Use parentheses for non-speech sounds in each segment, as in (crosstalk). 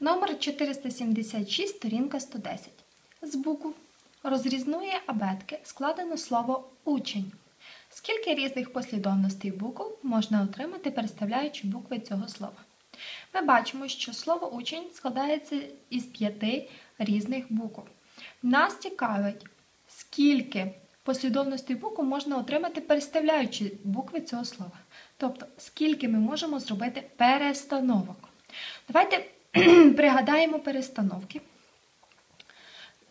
Номер 476, сторінка 110. З букв розрізної абетки складено слово учень. Скільки різних послідовностей букв можна отримати, переставляючи букви цього слова? Ми бачимо, що слово учень складається із п'яти різних букв. Нас цікавить, скільки послідовностей букв можна отримати, переставляючи букви цього слова. Тобто, скільки ми можемо зробити перестановок. Давайте (clears throat) пригадаємо перестановки.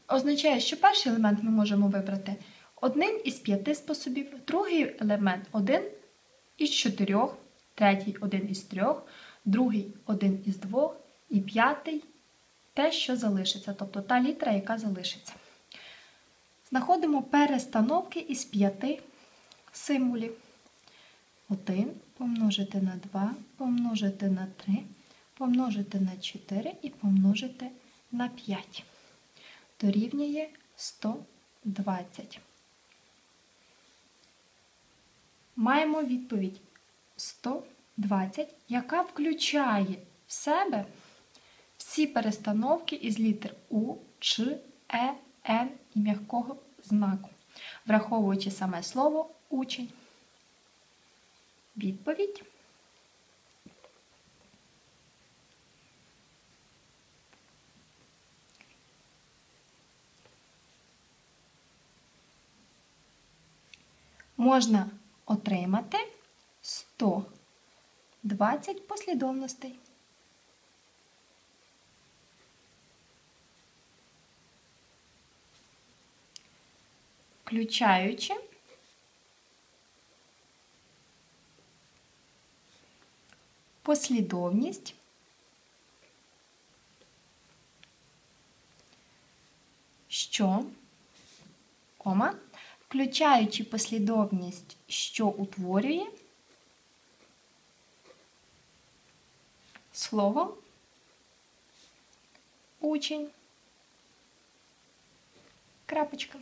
Означає, що перший елемент ми можемо вибрати одним із п'яти способів, другий елемент один із чотирьох, третій один із трьох, другий один із двох і п'ятий те, що залишиться, тобто та літера, яка залишиться. Знаходимо перестановки із п'яти символів. 1 помножити на 2, помножити на 3, помножити на 4 і помножити на 5. Дорівнює 120. Маємо відповідь 120, яка включає в себе всі перестановки із літер У, Ч, Е, Н і м'якого знаку, враховуючи саме слово учень. Відповідь. Можна отримати 120 послідовностей. Включаючи послідовність що, кома, включаючи послідовність, що утворює слово учень. Крапочка.